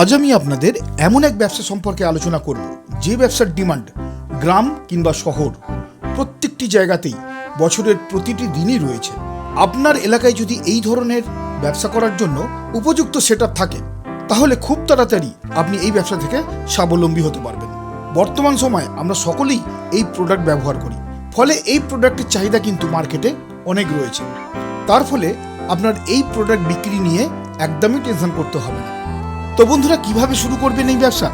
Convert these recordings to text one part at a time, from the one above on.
আজ আমি আপনাদের এমন এক ব্যবসা সম্পর্কে আলোচনা করব, যে ব্যবসার ডিমান্ড গ্রাম কিংবা শহর, প্রত্যেকটি জায়গাতেই বছরের প্রতিটি দিনই রয়েছে। আপনার এলাকায় যদি এই ধরনের ব্যবসা করার জন্য উপযুক্ত সেট থাকে, তাহলে খুব তাড়াতাড়ি আপনি এই ব্যবসা থেকে স্বাবলম্বী হতে পারবেন। বর্তমান সময়ে আমরা সকলেই এই প্রোডাক্ট ব্যবহার করি, ফলে এই প্রোডাক্টের চাহিদা কিন্তু মার্কেটে অনেক রয়েছে। তার ফলে আপনার এই প্রোডাক্ট বিক্রি নিয়ে একদমই টেনশন করতে হবে না। তো বন্ধুরা, কীভাবে শুরু করবেন এই ব্যবসা?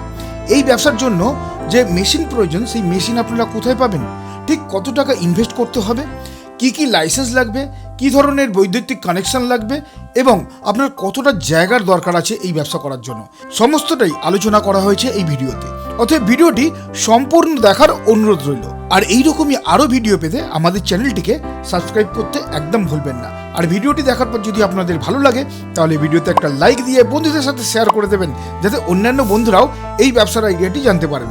এই ব্যবসার জন্য যে মেশিন প্রয়োজন, সেই মেশিন আপনারা কোথায় পাবেন? ঠিক কত টাকা ইনভেস্ট করতে হবে? কি কি লাইসেন্স লাগবে? কি ধরনের বৈদ্যুতিক কানেকশন লাগবে? এবং আপনার কতটা জায়গার দরকার আছে এই ব্যবসা করার জন্য? সমস্তটাই আলোচনা করা হয়েছে এই ভিডিওতে। অতএব ভিডিওটি সম্পূর্ণ দেখার অনুরোধ রইল। আর এইরকমই আরও ভিডিও পেতে আমাদের চ্যানেলটিকে সাবস্ক্রাইব করতে একদম ভুলবেন না। আর ভিডিওটি দেখার পর যদি আপনাদের ভালো লাগে তাহলে ভিডিওতে একটা লাইক দিয়ে বন্ধুদের সাথে শেয়ার করে দেবেন যাতে অন্যান্য বন্ধুরাও এই ব্যবসার আইডিয়াটি জানতে পারেন।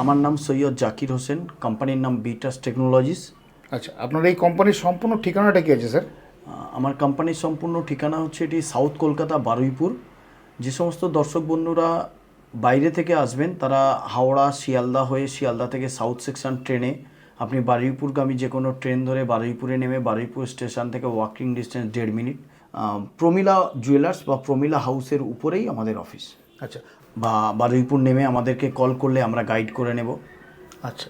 আমার নাম সৈয়দ জাকির হোসেন কোম্পানির নাম বিটাস টেকনোলজিস আচ্ছা আপনার এই কোম্পানির সম্পূর্ণ ঠিকানাটা কি আছে স্যার আমার কোম্পানির সম্পূর্ণ ঠিকানা হচ্ছে এটি সাউথ কলকাতা বারুইপুর। যে সমস্ত দর্শক বন্ধুরা বাইরে থেকে আসবেন তারা হাওড়া শিয়ালদা হয়ে শিয়ালদা থেকে সাউথ সেকশন ট্রেনে আপনি বারুইপুরগামী যে কোনো ট্রেন ধরে বারুইপুরে নেমে বারুইপুর স্টেশন থেকে ওয়াকিং ডিস্টেন্স দেড় মিনিট প্রমিলা জুয়েলার্স বা প্রমিলা হাউসের উপরেই আমাদের অফিস আচ্ছা। বা বারুইপুর নেমে আমাদেরকে কল করলে আমরা গাইড করে নেব। আচ্ছা।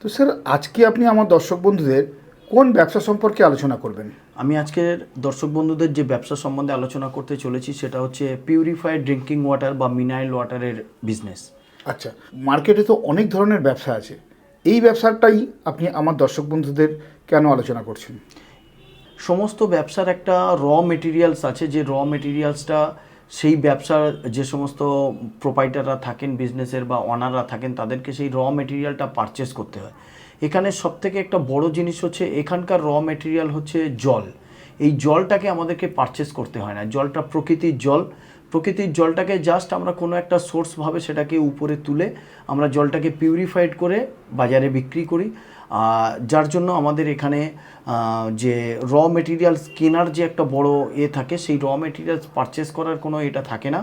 তো স্যার আজকে আপনি আমার দর্শক বন্ধুদের কোন ব্যবসা সম্পর্কে আলোচনা করবেন? আমি আজকের দর্শক বন্ধুদের যে ব্যবসা সম্বন্ধে আলোচনা করতে চলেছি সেটা হচ্ছে পিউরিফাইড ড্রিঙ্কিং ওয়াটার বা মিনারেল ওয়াটারের বিজনেস আচ্ছা মার্কেটে তো অনেক ধরনের ব্যবসা আছে। এই ব্যবসাটাই আপনি আমার দর্শক বন্ধুদের কেন আলোচনা করছেন? সমস্ত ব্যবসার একটা র মেটেরিয়ালস আছে, যে র মেটেরিয়ালসটা সেই ব্যবসার যে সমস্ত প্রোপাইটাররা থাকেন বিজনেসের বা অনাররা থাকেন, তাদেরকে সেই র মেটেরিয়ালটা পারচেস করতে হয়। এখানে সবথেকে একটা বড় জিনিস হচ্ছে, এখানকার র মেটেরিয়াল হচ্ছে জল। এই জলটাকে আমাদেরকে পারচেস করতে হয় না। জলটা প্রকৃতির জল। প্রকৃতির জলটাকে জাস্ট আমরা কোনো একটা সোর্সভাবে সেটাকে উপরে তুলে আমরা জলটাকে পিউরিফাইড করে বাজারে বিক্রি করি। যার জন্য আমাদের এখানে যে র মেটেরিয়ালস কেনার যে একটা বড় এ থাকে, সেই র মেটেরিয়ালস পারচেস করার কোনো এটা থাকে না।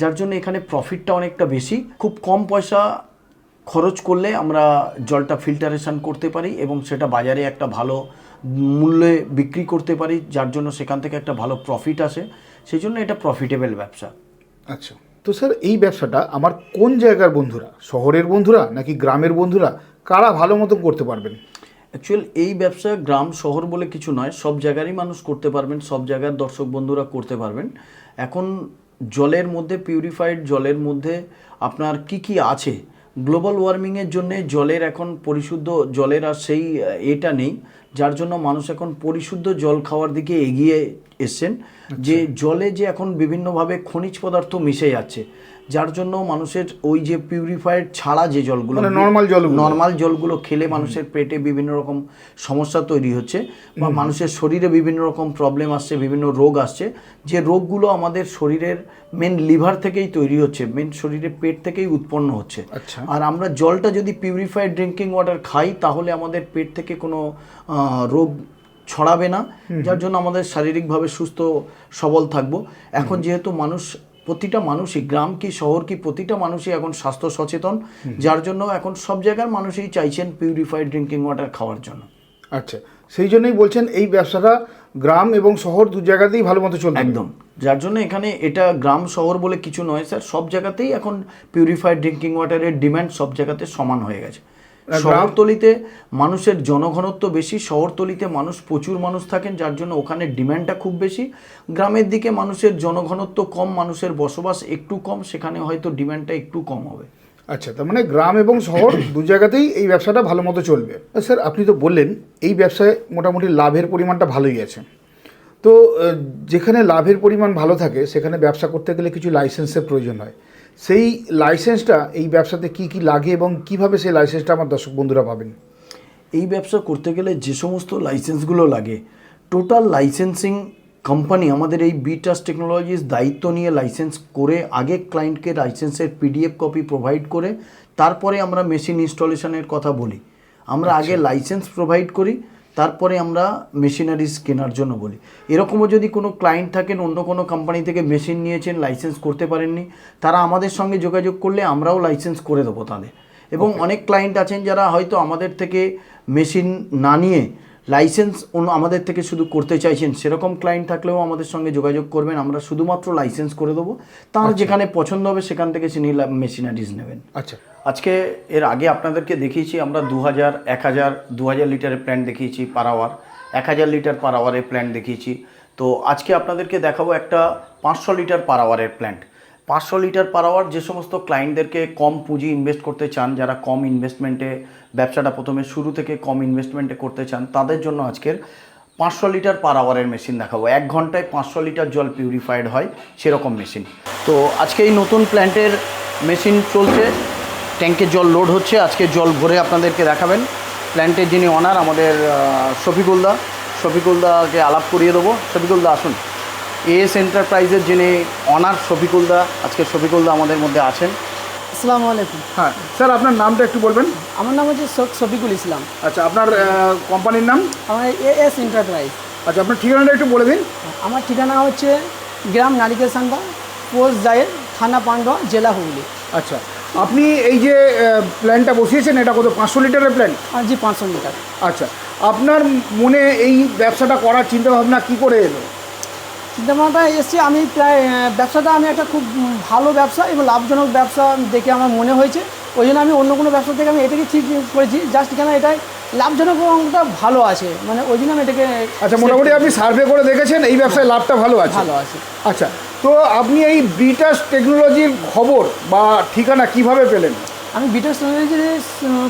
যার জন্য এখানে প্রফিটটা অনেকটা বেশি। খুব কম পয়সা খরচ করলে আমরা জলটা ফিল্টারেশন করতে পারি এবং সেটা বাজারে একটা ভালো মূল্যে বিক্রি করতে পারি যার জন্য সেখান থেকে একটা ভালো প্রফিট আসে সেই জন্য এটা প্রফিটেবল ব্যবসা। আচ্ছা তো স্যার এই ব্যবসাটা আমার কোন জায়গার বন্ধুরা? শহরের বন্ধুরা নাকি গ্রামের বন্ধুরা? কারা ভালো মতো করতে পারবেন? অ্যাকচুয়াল এই ব্যবসা গ্রাম শহর বলে কিছু নয় সব জায়গারই মানুষ করতে পারবেন সব জায়গার দর্শক বন্ধুরা করতে পারবেন। এখন জলের মধ্যে পিউরিফাইড জলের মধ্যে আপনার কি কি আছে? গ্লোবাল ওয়ার্মিংয়ের জন্যে জলের এখন পরিশুদ্ধ জলের আর সেই এটা নেই, যার জন্য মানুষ এখন পরিশুদ্ধ জল খাওয়ার দিকে এগিয়ে এসছেন। যে জলে যে এখন বিভিন্নভাবে খনিজ পদার্থ মিশে যাচ্ছে যার জন্য মানুষের ওই যে পিউরিফাইড ছাড়া যে জলগুলো normal জলগুলো। নর্মাল জলগুলো খেলে মানুষের পেটে বিভিন্ন রকম সমস্যা তৈরি হচ্ছে বা মানুষের শরীরে বিভিন্ন রকম প্রবলেম আসছে বিভিন্ন রোগ আসছে যে রোগগুলো আমাদের শরীরের মেন লিভার থেকেই তৈরি হচ্ছে মেন শরীরের পেট থেকেই উৎপন্ন হচ্ছে আচ্ছা। আর আমরা জলটা যদি পিউরিফাইড ড্রিঙ্কিং ওয়াটার খাই তাহলে আমাদের পেট থেকে কোনো রোগ ছড়াবে না যার জন্য আমাদের শারীরিকভাবে সুস্থ সবল থাকব। এখন যেহেতু মানুষ প্রতিটা মানুষই গ্রাম কি শহর কি প্রতিটা মানুষই এখন স্বাস্থ্য সচেতন যার জন্য এখন সব জায়গার মানুষই চাইছেন পিউরিফাইড ড্রিঙ্কিং ওয়াটার খাওয়ার জন্য। আচ্ছা সেই জন্যই বলছেন এই ব্যবসাটা গ্রাম এবং শহর দু জায়গাতেই ভালো মতো চলবে। একদম। যার জন্য এখানে এটা গ্রাম শহর বলে কিছু নয় স্যার সব জায়গাতেই এখন পিউরিফাইড ড্রিঙ্কিং ওয়াটারের ডিম্যান্ড সব জায়গাতে সমান হয়ে গেছে। শহরতলিতে মানুষের জনঘনত্ব বেশি শহরতলিতে মানুষ প্রচুর মানুষ থাকেন যার জন্য ওখানে ডিম্যান্ডটা খুব বেশি। গ্রামের দিকে মানুষের জনঘনত্ব কম মানুষের বসবাস একটু কম সেখানে হয়তো ডিম্যান্ডটা একটু কম হবে। আচ্ছা তার মানে গ্রাম এবং শহর দু জায়গাতেই এই ব্যবসাটা ভালো মতো চলবে। স্যার আপনি তো বললেন এই ব্যবসায় মোটামুটি লাভের পরিমাণটা ভালোই আছে। তো যেখানে লাভের পরিমাণ ভালো থাকে সেখানে ব্যবসা করতে গেলে কিছু লাইসেন্সের প্রয়োজন হয়। সেই লাইসেন্সটা এই ব্যবসাতে কি কি লাগে এবং কীভাবে সেই লাইসেন্সটা আমার দর্শক বন্ধুরা পাবেন? এই ব্যবসা করতে গেলে যে সমস্ত লাইসেন্সগুলো লাগে টোটাল লাইসেন্সিং কোম্পানি আমাদের এই বিটাস টেকনোলজিস দায়িত্ব নিয়ে লাইসেন্স করে আগে ক্লায়েন্টকে লাইসেন্সের পিডিএফ কপি প্রোভাইড করে তারপরে আমরা মেশিন ইনস্টলেশনের কথা বলি। আমরা আগে লাইসেন্স প্রোভাইড করি তারপরে আমরা মেশিনারিজ কেনার জন্য বলি। এরকমও যদি কোনো ক্লায়েন্ট থাকেন অন্য কোনো কোম্পানি থেকে মেশিন নিয়েছেন লাইসেন্স করতে পারেননি তারা আমাদের সঙ্গে যোগাযোগ করলে আমরাও লাইসেন্স করে দেবো তাদের। এবং অনেক ক্লায়েন্ট আছেন যারা হয়তো আমাদের থেকে মেশিন না নিয়ে লাইসেন্স অন্য আমাদের থেকে শুধু করতে চাইছেন সেরকম ক্লায়েন্ট থাকলেও আমাদের সঙ্গে যোগাযোগ করবেন আমরা শুধুমাত্র লাইসেন্স করে দেবো। তার যেখানে পছন্দ হবে সেখান থেকে তিনি মেশিনারিজ নেবেন। আচ্ছা। আজকে এর আগে আপনাদেরকে দেখিয়েছি আমরা দু হাজার এক হাজার দু হাজার লিটারের প্ল্যান্ট দেখিয়েছি পার আওয়ার এক হাজার লিটার পার আওয়ারের প্ল্যান্ট দেখিয়েছি। তো আজকে আপনাদেরকে দেখাবো একটা পাঁচশো লিটার পার আওয়ারের প্ল্যান্ট পাঁচশো লিটার পার আওয়ার যে সমস্ত ক্লায়েন্টদেরকে কম পুঁজি ইনভেস্ট করতে চান, যারা কম ইনভেস্টমেন্টে ব্যবসাটা প্রথমে শুরু থেকে কম ইনভেস্টমেন্টে করতে চান, তাদের জন্য আজকের পাঁচশো লিটার পার আওয়ারের মেশিন দেখাবো। এক ঘন্টায় পাঁচশো লিটার জল পিউরিফাইড হয়, সেরকম মেশিন তো আজকে এই নতুন প্ল্যান্টের মেশিন চলছে। ট্যাঙ্কে জল লোড হচ্ছে, আজকে জল ভরে আপনাদেরকে দেখাবেন। প্ল্যান্টের যিনি অনার আমাদের শফিকুলদা। শফিকুলদাকে আলাপ করিয়ে দেবো। শফিকুলদা, আসুন। এএস এন্টারপ্রাইজের যিনি অনার শফিকুলদা আজকে শফিকুলদা আমাদের মধ্যে আছেন। আসসালামু আলাইকুম। হ্যাঁ স্যার আপনার নামটা একটু বলবেন? আমার নাম হচ্ছে শফ- শফিকুল ইসলাম। আচ্ছা আপনার কোম্পানির নাম? আমার এ এস এন্টারপ্রাইজ। আচ্ছা আপনার ঠিকানাটা একটু বলে দিন। আমার ঠিকানা হচ্ছে গ্রাম নারিকেল সান্ডা পোস্ট জায়ের থানা পান্ডুয়া জেলা হুগলি। আচ্ছা আপনি এই যে প্ল্যানটা বসিয়েছেন এটা কত পাঁচশো লিটারের প্ল্যান? জি পাঁচশো লিটার। আচ্ছা আপনার মনে এই ব্যবসাটা করার চিন্তাভাবনা কী করে এলো? চিন্তাভাবনাটা এসছে আমি প্রায় ব্যবসাটা আমি একটা খুব ভালো ব্যবসা এবং লাভজনক ব্যবসা দেখে আমার মনে হয়েছে। ওই জন্য আমি অন্য কোনো ব্যবসা থেকে আমি এটাকে ঠিক করেছি জাস্ট কেন এটাই লাভজনক অংশটা ভালো আছে। মানে ওই জন্য আমি এটাকে আচ্ছা মোটামুটি আপনি সার্ভে করে দেখেছেন এই ব্যবসায় লাভটা ভালো আছে। ভালো আছে। আচ্ছা তো আপনি এই ব্রিটাস টেকনোলজির খবর বা ঠিকানা কীভাবে পেলেন? আমি টেকনোলজির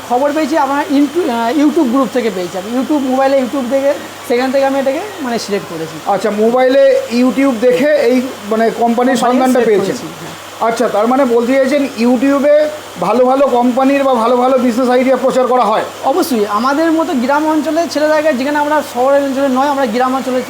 খবর পেয়েছি আমার ইউটিউব ইউটিউব গ্রুপ থেকে পেয়েছি আমি। ইউটিউব মোবাইলে ইউটিউব থেকে সেখান থেকে আমি এটাকে মানে সিলেক্ট করেছি। আচ্ছা মোবাইলে ইউটিউব দেখে এই মানে কোম্পানির সন্ধানটা করেছি, হ্যাঁ। আচ্ছা তার মানে বলতে চাইছেন ইউটিউবে ভালো ভালো কোম্পানির বা ভালো ভালো বিজনেস আইডিয়া প্রচার করা হয়? অবশ্যই আমাদের মতো গ্রাম অঞ্চলে ছেলে জায়গায় যেখানে আমরা শহরের অঞ্চলে নয় আমরা গ্রাম অঞ্চলের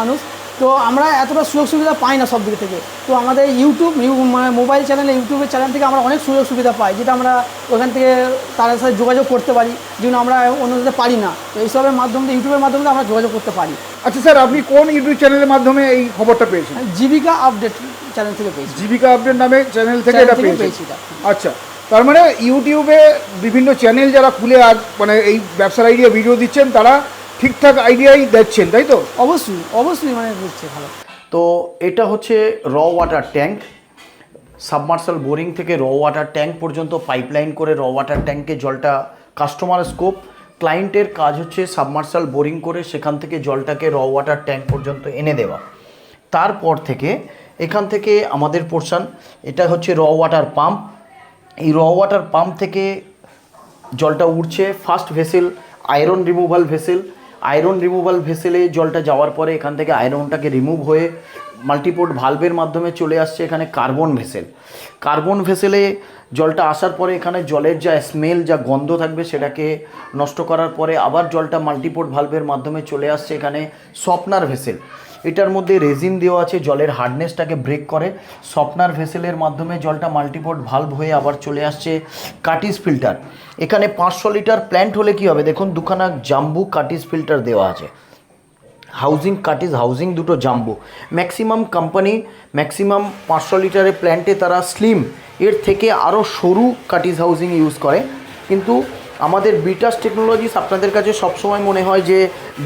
মানুষ। তো আমরা এতটা সুযোগ সুবিধা পাই না সব দিক থেকে। তো আমাদের ইউটিউব ইউ- মানে মোবাইল চ্যানেল ইউটিউবের চ্যানেল থেকে আমরা অনেক সুযোগ সুবিধা পাই যেটা আমরা ওখান থেকে তাদের সাথে যোগাযোগ করতে পারি যেগুলো আমরা অন্যদের পারি না। তো এইসবের মাধ্যমে ইউটিউবের মাধ্যমে আমরা যোগাযোগ করতে পারি। আচ্ছা স্যার আপনি কোন ইউটিউব চ্যানেলের মাধ্যমে এই খবরটা পেয়েছেন? জীবিকা আপডেট চ্যানেল থেকে পেয়েছি। জীবিকা আপডেট নামে চ্যানেল থেকে এটা পেয়েছি আচ্ছা তার মানে ইউটিউবে বিভিন্ন চ্যানেল যারা খুলে আজ মানে এই ব্যবসার আইডিয়া ভিডিও দিচ্ছেন তারা ঠিকঠাক আইডিয়াই দিচ্ছেন তাই তো? অবশ্যই অবশ্যই মানে বুঝছে ভালো। তো এটা হচ্ছে র ওয়াটার ট্যাঙ্ক সাবমার্সাল বোরিং থেকে র ওয়াটার ট্যাঙ্ক পর্যন্ত পাইপলাইন করে র ওয়াটার ট্যাঙ্কে জলটা কাস্টমার স্কোপ ক্লায়েন্টের কাজ হচ্ছে সাবমার্সাল বোরিং করে সেখান থেকে জলটাকে র ওয়াটার ট্যাঙ্ক পর্যন্ত এনে দেওয়া। তারপর থেকে এখান থেকে আমাদের পোর্শন এটা হচ্ছে র ওয়াটার পাম্প এই র ওয়াটার পাম্প থেকে জলটা উঠছে first vessel iron removal vessel iron removal ভেসেলে জলটা যাওয়ার পরে এখান থেকে আয়রনটাকে রিমুভ হয়ে মাল্টিপোর্ট ভালভের মাধ্যমে চলে আসছে এখানে কার্বন ভেসেল কার্বন ভেসেলে জলটা আসার পরে এখানে জলের যা স্মেল যা গন্ধ থাকবে সেটাকে নষ্ট করার পরে আবার জলটা মাল্টিপোর্ট ভালভের মাধ্যমে চলে আসছে এখানে সপনার ভেসেল এটার মধ্যে রেজিন দেওয়া আছে, জলের হার্ডনেসটাকে ব্রেক করে। সফটনার ভেসেলের মাধ্যমে জলটা মাল্টিপোর্ট ভালভ হয়ে আবার চলে আসছে কাটিস ফিল্টার এখানে পাঁচশো লিটার প্ল্যান্ট হলে কি হবে? দেখুন, দুখানা জাম্বু কাটিস ফিল্টার দেওয়া আছে। হাউজিং কাটিস হাউজিং দুটো জাম্বু। ম্যাক্সিমাম কোম্পানি ম্যাক্সিমাম পাঁচশো লিটারের প্ল্যান্টে তারা স্লিম এর থেকে আরও সরু কাটিস হাউজিং ইউজ করে। কিন্তু আমাদের বিটাস টেকনোলজিস আপনাদের কাছে সবসময় মনে হয় যে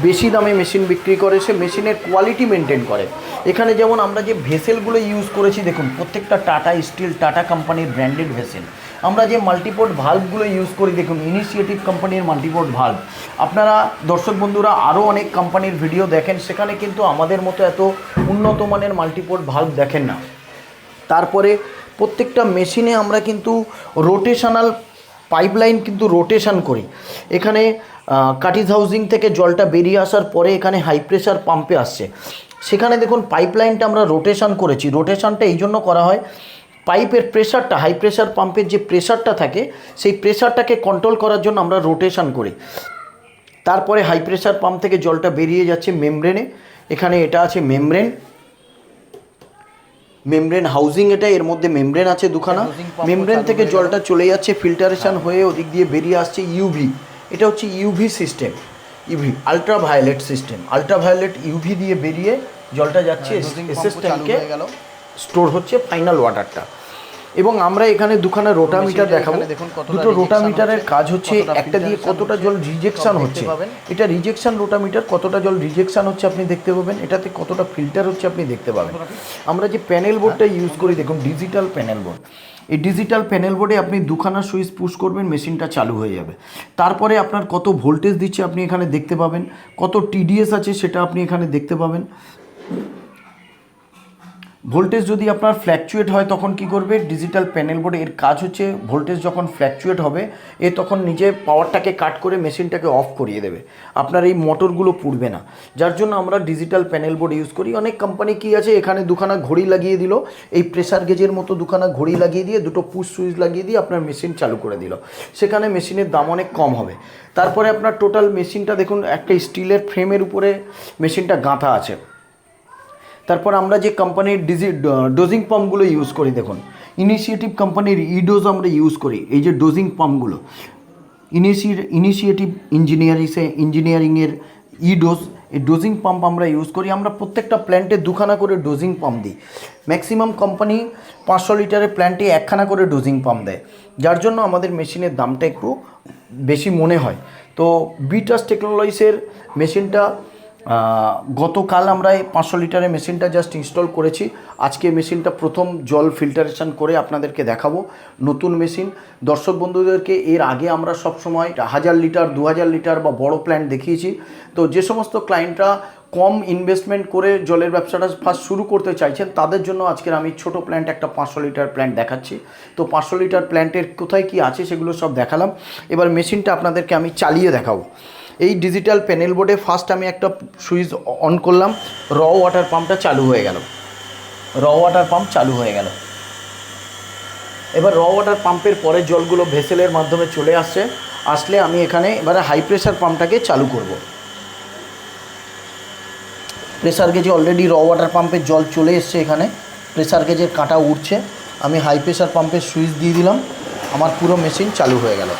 বেশি দামে মেশিন বিক্রি করে, সে মেশিনের কোয়ালিটি মেনটেন করে। এখানে যেমন আমরা যে ভেসেলগুলো ইউজ করেছি, দেখুন, প্রত্যেকটা টাটা স্টিল টাটা কোম্পানির ব্র্যান্ডেড ভেসেল। আমরা যে মাল্টিপোর্ট ভাল্বগুলো ইউজ করি, দেখুন ইনিশিয়েটিভ কোম্পানির মাল্টিপোর্ট ভাল্ব আপনারা, দর্শক বন্ধুরা আরও অনেক কোম্পানির ভিডিও দেখেন, সেখানে কিন্তু আমাদের মতো এত উন্নত মানের মাল্টিপোর্ট ভাল্ব দেখেন না। তারপরে প্রত্যেকটা মেশিনে আমরা কিন্তু রোটেশনাল পাইপলাইন কিন্তু রোটেশন করি। এখানে কাটিজ হাউজিং থেকে জলটা বেরিয়ে আসার পরে এখানে হাই প্রেশার পাম্পে আসছে। সেখানে দেখুন পাইপলাইনটা আমরা রোটেশন করেছি। রোটেশনটা এই জন্য করা হয়, পাইপের প্রেশারটা হাই প্রেশার পাম্পের যে প্রেশারটা থাকে, সেই প্রেশারটাকে কন্ট্রোল করার জন্য আমরা রোটেশন করি। তারপরে হাই প্রেশার পাম্প থেকে জলটা বেরিয়ে যাচ্ছে মেমব্রেনে এখানে এটা আছে মেমব্রেন মেমব্রেন হাউজিং এটা এর মধ্যে মেমব্রেন আছে দুখানা। মেমব্রেন থেকে জলটা চলে যাচ্ছে ফিল্টারেশন হয়ে। ওদিক দিয়ে বেরিয়ে আসছে ইউভি। এটা হচ্ছে UV system UV ultra violet system. Ultra violet UV দিয়ে বেরিয়ে জলটা যাচ্ছে এসএস ট্যাঙ্কে স্টোর হচ্ছে ফাইনাল ওয়াটারটা এবং আমরা এখানে দুখানা রোটামিটার দেখাবো। দুটো রোটামিটারের কাজ হচ্ছে একটা দিয়ে কতটা জল রিজেকশন হচ্ছে। এটা রিজেকশন রোটামিটার কতটা জল রিজেকশন হচ্ছে আপনি দেখতে পাবেন এটাতে কতটা ফিল্টার হচ্ছে আপনি দেখতে পাবেন। আমরা যে প্যানেল বোর্ডটা ইউজ করি দেখুন ডিজিটাল প্যানেল বোর্ড এই ডিজিটাল প্যানেল বোর্ডে আপনি দুখানা সুইচ পুশ করবেন মেশিনটা চালু হয়ে যাবে। তারপরে আপনার কত ভোল্টেজ দিচ্ছে আপনি এখানে দেখতে পাবেন কত টিডিএস আছে সেটা আপনি এখানে দেখতে পাবেন। ভোল্টেজ যদি আপনার ফ্ল্যাকচুয়েট হয়, তখন কি করবে? ডিজিটাল প্যানেল বোর্ডে এর কাজ হচ্ছে, ভোল্টেজ যখন ফ্ল্যাকচুয়েট হবে, এ তখন নিজে পাওয়ারটাকে কাট করে মেশিনটাকে অফ করিয়ে দেবে। আপনার এই মোটরগুলো পুড়বে না। যার জন্য আমরা ডিজিটাল প্যানেল বোর্ড ইউজ করি। অনেক কোম্পানি কি আছে, এখানে দুখানা ঘড়ি লাগিয়ে দিল। এই প্রেসার গেজের মতো দুখানা ঘড়ি লাগিয়ে দিয়ে, দুটো পুশ সুইচ লাগিয়ে দিয়ে আপনার মেশিন চালু করে দিল। সেখানে মেশিনের দাম অনেক কম হবে। তারপরে আপনার টোটাল মেশিনটা দেখুন, একটা স্টিলের ফ্রেমের উপরে মেশিনটা গাঁথা আছে। তারপর আমরা যে কোম্পানির ডিজি ডোজিং পাম্পগুলো ইউজ করি, দেখুন। ইনিশিয়েটিভ কোম্পানির ইডোজ আমরা ইউজ করি, এই যে ডোজিং পাম্পগুলো ইনিশিয়ে ইনিশিয়েটিভ ইঞ্জিনিয়ারিংসে ইঞ্জিনিয়ারিংয়ের ইডোজ এই ডোজিং পাম্প আমরা ইউজ করি। আমরা প্রত্যেকটা প্ল্যান্টে দুখানা করে ডোজিং পাম্প দিই। ম্যাক্সিমাম কোম্পানি পাঁচশো লিটারের প্ল্যান্টে একখানা করে ডোজিং পাম্প দেয়। যার জন্য আমাদের মেশিনের দামটা একটু বেশি মনে হয়। তো বিটাস টেকনোলজিসের মেশিনটা গতকাল আমরা এই পাঁচশো লিটারের মেশিনটা জাস্ট ইনস্টল করেছি। আজকে মেশিনটা প্রথম জল ফিল্টারেশন করে আপনাদেরকে দেখাবো। নতুন মেশিন। দর্শক বন্ধুদেরকে এর আগে আমরা সব সময় হাজার লিটার, দু হাজার লিটার বা বড় প্ল্যান্ট দেখিয়েছি। তো যে সমস্ত ক্লায়েন্টরা কম ইনভেস্টমেন্ট করে জলের ব্যবসাটা ফার্স্ট শুরু করতে চাইছেন, তাদের জন্য আজকের আমি ছোট প্ল্যান্ট একটা পাঁচশো লিটার প্ল্যান্ট দেখাচ্ছি। তো পাঁচশো লিটার প্ল্যান্টের কোথায় কি আছে সেগুলো সব দেখালাম। এবার মেশিনটা আপনাদেরকে আমি চালিয়ে দেখাবো। এই ডিজিটাল প্যানেল বোর্ডে ফার্স্ট আমি একটা সুইচ অন করলাম র ওয়াটার পাম্পটা চালু হয়ে গেল। র ওয়াটার পাম্প চালু হয়ে গেল। এবার র ওয়াটার পাম্পের পরে জলগুলো ভেসেলের মাধ্যমে চলে আসছে। আসলে আমি এখানে এবারে হাই প্রেশার পাম্পটাকে চালু করব। প্রেসার গেজে অলরেডি র ওয়াটার পাম্পের জল চলে এসছে এখানে। প্রেসার গেজের কাঁটা উঠছে আমি হাই প্রেশার পাম্পের সুইচ দিয়ে দিলাম। আমার পুরো মেশিন চালু হয়ে গেল।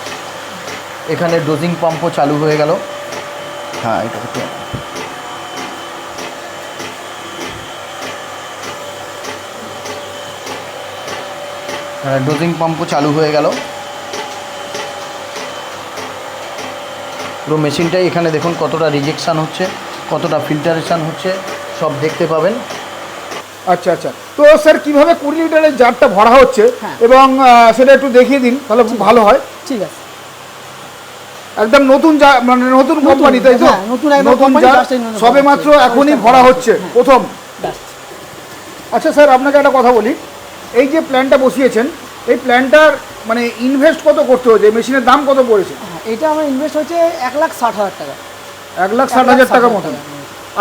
এখানে ডোজিং পাম্পও চালু হয়ে গেল। হ্যাঁ এটা হচ্ছে হ্যাঁ ডোজিং পাম্পও চালু হয়ে গেল। পুরো মেশিনটাই এখানে দেখুন কতটা রিজেকশান হচ্ছে কতটা ফিল্টারেশান হচ্ছে সব দেখতে পাবেন। আচ্ছা আচ্ছা। তো স্যার কীভাবে কুড়ি লিটারের জারটা ভরা হচ্ছে? হ্যাঁ। এবং সেটা একটু দেখিয়ে দিন তাহলে খুব ভালো হয়। ঠিক আছে। একদম নতুন মানে নতুন কোম্পানি তাই তো? হ্যাঁ, নতুন সবে মাত্র এখনই ভরা হচ্ছে। প্রথম। আচ্ছা স্যার আপনাকে একটা কথা বলি। এই যে প্ল্যানটা বসিয়েছেন এই প্ল্যানটার মানে ইনভেস্ট কত করতে হয়েছে? মেশিনের দাম কত পড়েছে? হ্যাঁ, এটা আমার ইনভেস্ট হচ্ছে এক লাখ ষাট হাজার টাকা। এক লাখ ষাট হাজার টাকা মতন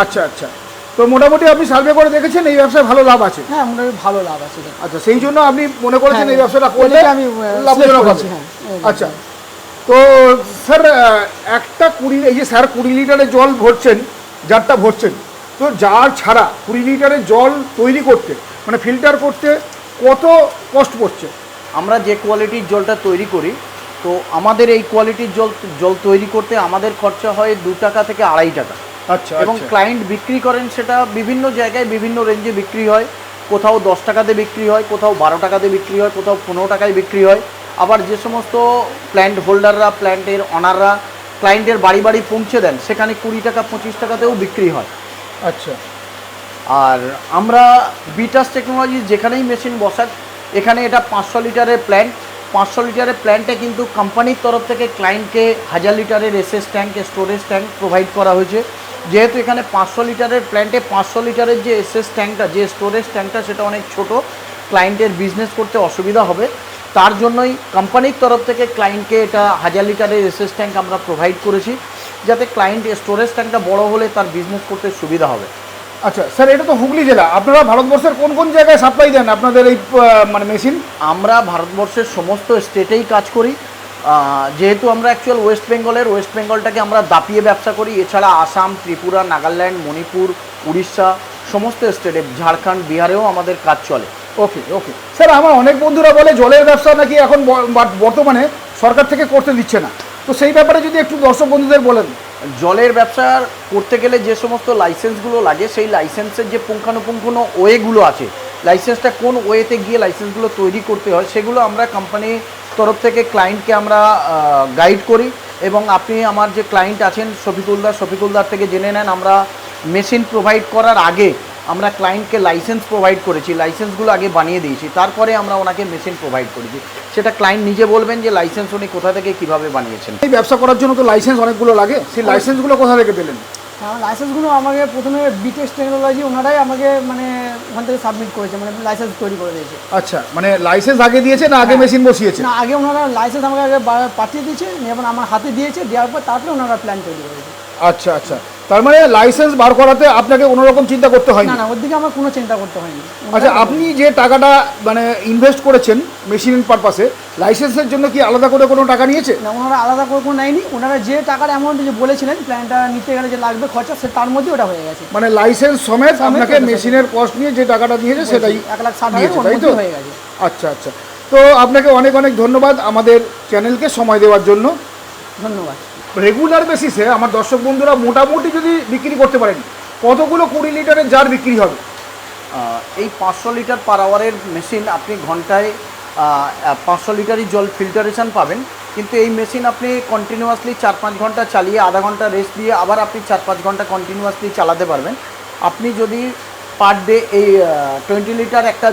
আচ্ছা আচ্ছা। তো মোটামুটি আপনি সার্ভে করে দেখেছেন এই ব্যবসায় ভালো লাভ আছে? হ্যাঁ মোটামুটি ভালো লাভ আছে। আচ্ছা সেই জন্য আপনি মনে করেছেন হ্যাঁ, এই ব্যবসাটা করলে আমি, লাভজনক আচ্ছা। তো স্যার একটা কুড়ি এই যে স্যার কুড়ি লিটারের জল ভরছেন জারটা ভরছেন তো জার ছাড়া কুড়ি লিটারের জল তৈরি করতে মানে ফিল্টার করতে কত কষ্ট পড়ছে? আমরা যে কোয়ালিটির জলটা তৈরি করি তো আমাদের এই কোয়ালিটির জল জল তৈরি করতে আমাদের খরচা হয় দু টাকা থেকে আড়াই টাকা। আচ্ছা এবং আচ্ছা। ক্লায়েন্ট বিক্রি করেন সেটা বিভিন্ন জায়গায় বিভিন্ন রেঞ্জে বিক্রি হয়। কোথাও দশ টাকাতে বিক্রি হয় কোথাও বারো টাকাতে বিক্রি হয় কোথাও পনেরো টাকায় বিক্রি হয়। আবার যে সমস্ত প্ল্যান্ট হোল্ডাররা প্ল্যান্টের অনাররা ক্লায়েন্টের বাড়ি বাড়ি পৌঁছে দেন সেখানে কুড়ি টাকা পঁচিশ টাকাতেও বিক্রি হয়। আচ্ছা। আর আমরা বিটাস টেকনোলজি যেখানেই মেশিন বসাক এখানে এটা পাঁচশো লিটারের প্ল্যান্ট পাঁচশো লিটারের প্ল্যান্টে কিন্তু কোম্পানির তরফ থেকে ক্লায়েন্টকে হাজার লিটারের SS tank storage tank provide করা হয়েছে। যেহেতু এখানে পাঁচশো লিটারের প্ল্যান্টে পাঁচশো লিটারের যে এসএস ট্যাঙ্কটা যে স্টোরেজ ট্যাঙ্কটা সেটা অনেক ছোট ক্লায়েন্টের বিজনেস করতে অসুবিধা হবে। তার জন্যই কোম্পানির তরফ থেকে ক্লায়েন্টকে এটা হাজার লিটারের এসএস ট্যাঙ্ক আমরা প্রোভাইড করেছি যাতে ক্লায়েন্ট স্টোরেজ ট্যাঙ্কটা বড় হলে তার বিজনেস করতে সুবিধা হবে। আচ্ছা স্যার এটা তো হুগলি জেলা। আপনারা ভারতবর্ষের কোন কোন জায়গায় সাপ্লাই দেন আপনাদের এই মানে মেশিন আমরা ভারতবর্ষের সমস্ত স্টেটেই কাজ করি। যেহেতু আমরা অ্যাকচুয়াল ওয়েস্ট বেঙ্গলের ওয়েস্ট বেঙ্গলটাকে আমরা দাপিয়ে ব্যবসা করি। এছাড়া আসাম ত্রিপুরা নাগাল্যান্ড মণিপুর উড়িষ্যা সমস্ত স্টেটে ঝাড়খণ্ড বিহারেও আমাদের কাজ চলে। ওকে ওকে স্যার আমার অনেক বন্ধুরা বলে জলের ব্যবসা নাকি এখন বর্তমানে সরকার থেকে করতে দিচ্ছে না। তো সেই ব্যাপারে যদি একটু দর্শক বন্ধুদের বলেন। জলের ব্যবসা করতে গেলে যে সমস্ত লাইসেন্সগুলো লাগে, সেই লাইসেন্সের যে পুঙ্খানুপুঙ্খান ওয়েগুলো আছে লাইসেন্সটা কোন ওয়েতে গিয়ে লাইসেন্সগুলো তৈরি করতে হয়, সেগুলো আমরা কোম্পানির তরফ থেকে ক্লায়েন্টকে আমরা গাইড করি এবং আপনি আমার যে ক্লায়েন্ট আছেন শফিকুলদার শফিকুলদার থেকে জেনে নেন, আমরা মেশিন প্রোভাইড করার আগে আমরা ক্লায়েন্টকে লাইসেন্স প্রোভাইড করেছি লাইসেন্সগুলো আগে বানিয়ে দিয়েছি তারপরে আমরা ওনাকে মেশিন প্রোভাইড করেছি। সেটা ক্লায়েন্ট নিজে বলবেন যে লাইসেন্স উনি কোথা থেকে কীভাবে বানিয়েছেন। এই ব্যবসা করার জন্য তো লাইসেন্স অনেকগুলো লাগে। সেই লাইসেন্সগুলো কোথা থেকে পেলেন? লাইসেন্সগুলো আমাকে প্রথমে বিটেক্স টেকনোলজি ওনারাই আমাকে মানে ওখান থেকে সাবমিট করেছে মানে লাইসেন্স তৈরি করে দিয়েছে। আচ্ছা মানে লাইসেন্স আগে দিয়েছে না আগে মেশিন বসিয়েছে? না আগে ওনারা লাইসেন্স আমাকে আগে পাঠিয়ে দিয়েছে এবং আমার হাতে দিয়েছে দেওয়ার পর তারপরে ওনারা প্ল্যান তৈরি করেছে। আচ্ছা আচ্ছা। তার মানে লাইসেন্স বার করাতে আপনাকে কোনো রকম চিন্তা করতে হয়নি? না না ওর দিকে আমার কোনো চিন্তা করতে হয়নি। আচ্ছা আপনি যে টাকাটা মানে ইনভেস্ট করেছেন মেশিন পারপাসে লাইসেন্সের জন্য কি আলাদা করে কোনো টাকা নিয়েছে? না ওনারা আলাদা করে কোনো নেয়নি। ওনারা যে টাকার অ্যামাউন্ট যে বলেছিলেন প্ল্যানটা নিতে গেলে যে লাগবে খরচা সে তার মধ্যে ওটা হয়ে গেছে। মানে লাইসেন্স সমেত আপনাকে মেশিনের কস্ট নিয়ে যে টাকাটা দিয়েছে সেটাই এক লাখ ষাট হাজার তাই তো? হয়ে গেছে। আচ্ছা আচ্ছা। তো আপনাকে অনেক অনেক ধন্যবাদ আমাদের চ্যানেলকে সময় দেওয়ার জন্য। ধন্যবাদ। রেগুলার বেসিসে আমার দর্শক বন্ধুরা মোটামুটি যদি বিক্রি করতে পারেন কতগুলো কুড়ি লিটারের জার বিক্রি হবে? এই পাঁচশো লিটার পার আওয়ারের মেশিন আপনি ঘন্টায় পাঁচশো লিটারই জল ফিল্টারেশন পাবেন। কিন্তু এই মেশিন আপনি কন্টিনিউয়াসলি চার পাঁচ ঘণ্টা চালিয়ে আধা ঘণ্টা রেস্ট দিয়ে আবার আপনি চার পাঁচ ঘণ্টা কন্টিনিউয়াসলি চালাতে পারবেন। আপনি যদি পার ডে এই টোয়েন্টি লিটার একটা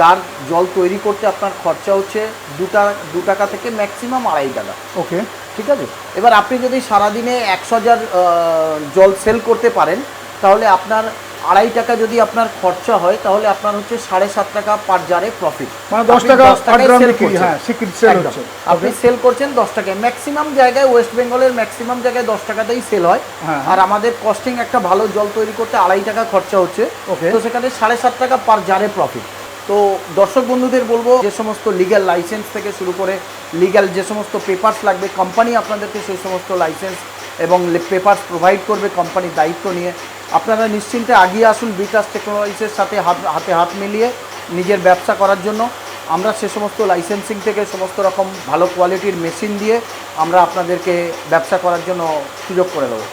জার জল তৈরি করতে আপনার খরচা হচ্ছে দু টাকা দু টাকা থেকে ম্যাক্সিমাম আড়াই টাকা। ওকে ঠিক আছে? এবার আপনি যদি সারাদিনে একশো হাজার জল সেল করতে পারেন তাহলে আপনার আড়াই টাকা যদি আপনার খরচা হয় তাহলে আপনার হচ্ছে সাড়ে সাত টাকা পার জারে প্রফিট মানে 10 টাকা হ্যাঁ। আপনি সেল করছেন দশ টাকায়। ম্যাক্সিমাম জায়গায় ওয়েস্ট বেঙ্গলের ম্যাক্সিমাম জায়গায় দশ টাকাতেই সেল হয়। হ্যাঁ। আর আমাদের কস্টিং একটা ভালো জল তৈরি করতে আড়াই টাকা খরচা হচ্ছে. তো সেখানে সাড়ে সাত টাকা পার জারে প্রফিট তো দর্শক বন্ধুদের বলব, যে সমস্ত লিগ্যাল লাইসেন্স থেকে শুরু করে লিগ্যাল যে সমস্ত পেপারস লাগবে কোম্পানি আপনাদেরকে সেই সমস্ত লাইসেন্স এবং পেপারস প্রোভাইড করবে কোম্পানির দায়িত্ব নিয়ে। আপনারা নিশ্চিন্তে আগিয়ে আসুন বিকাশ টেকনোলজিসের সাথে হাত, হাতে হাত মিলিয়ে নিজের ব্যবসা করার জন্য। আমরা সে সমস্ত লাইসেন্সিং থেকে সমস্ত রকম ভালো কোয়ালিটির মেশিন দিয়ে আমরা আপনাদেরকে ব্যবসা করার জন্য সুযোগ করে দেবো।